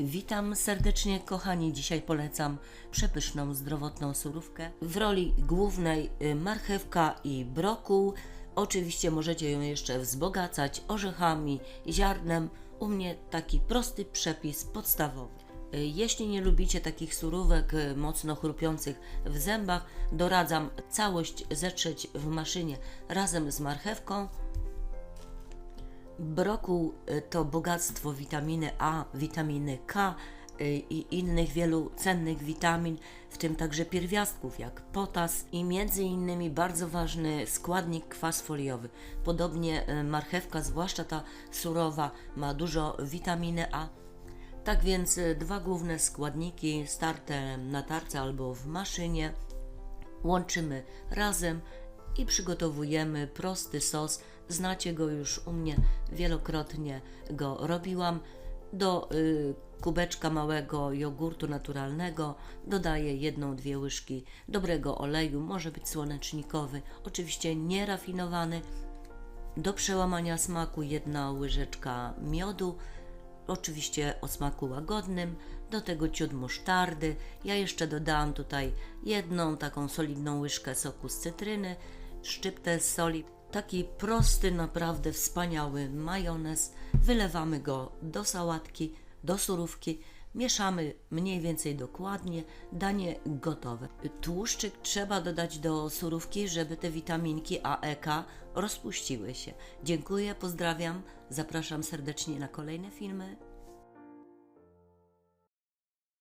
Witam serdecznie, kochani. Dzisiaj polecam przepyszną, zdrowotną surówkę. W roli głównej y, marchewka i brokuł. Oczywiście możecie ją jeszcze wzbogacać orzechami, ziarnem. U mnie taki prosty przepis podstawowy. Y, Jeśli nie lubicie takich surówek y, mocno chrupiących w zębach, doradzam całość zetrzeć w maszynie razem z marchewką, Brokuł y, to bogactwo witaminy A, witaminy K y, i innych wielu cennych witamin, w tym także pierwiastków jak potas i między innymi bardzo ważny składnik kwas foliowy. Podobnie y, marchewka, zwłaszcza ta surowa, ma dużo witaminy A. Tak więc dwa główne składniki starte na tarce albo w maszynie łączymy razem i przygotowujemy prosty sos. Znacie go już u mnie, wielokrotnie go robiłam. Do y, kubeczka małego jogurtu naturalnego dodaję jedną, dwie łyżki dobrego oleju, może być słonecznikowy, oczywiście nierafinowany. Do przełamania smaku jedna łyżeczka miodu, oczywiście o smaku łagodnym, do tego ciut musztardy. Ja jeszcze dodałam tutaj jedną taką solidną łyżkę soku z cytryny, szczyptę soli. Taki prosty, naprawdę wspaniały majonez. Wylewamy go do sałatki, do surówki. Mieszamy mniej więcej dokładnie, danie gotowe. Tłuszczyk trzeba dodać do surówki, żeby te witaminki A, E, K rozpuściły się. Dziękuję, pozdrawiam, zapraszam serdecznie na kolejne filmy.